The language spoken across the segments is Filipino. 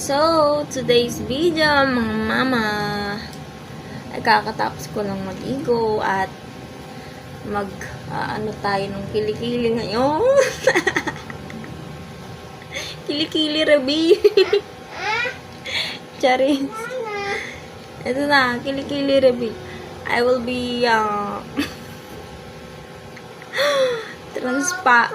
So, today's video, mga mama, ay kakatapos ko lang mag-igo at mag, ano tayo ng kilikili ngayon. kilikili, Rabi. Charis. Ito na, kilikili, Rabi. I will be, uh, transpa,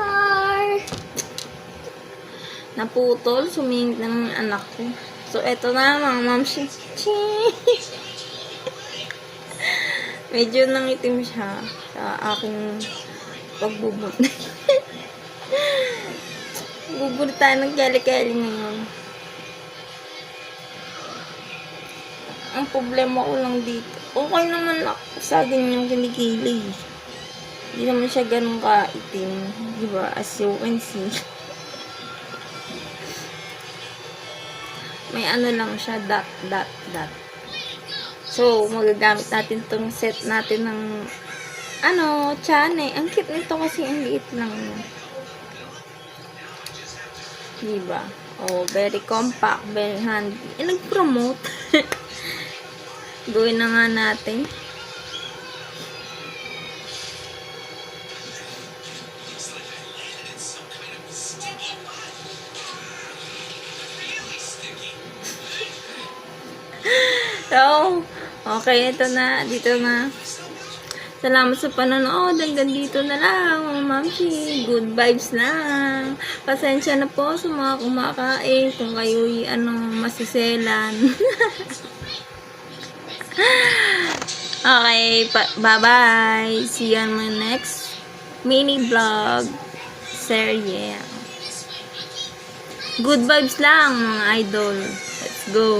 naputol, sumingit ng anak ko. So, eto na, mga mamshi. Medyo nangitim siya sa aking pagbubot. Bubur tayo ng keli-keli ngayon. Ang problema ko lang dito, okay naman ako sa ganyang kilikili. Hindi naman siya ganun ka-itim. Diba? As you can see. May ano lang siya, dot, dot, dot. So, magagamit natin tong set natin ng ano, chane. Ang cute nito kasi ang liit lang. Diba? Oh, very compact, very handy. Eh, nag-promote. Gawin na nga natin. So, okay, ito na. Dito na. Salamat sa panonood. Hanggang dito na lang, mga mamsi. Good vibes lang. Pasensya na po sa mga kumakain. Kung kayo'y ano, masiselan. okay, bye-bye. See you on my next mini vlog. Serye. Good vibes lang, mga idol. Let's go.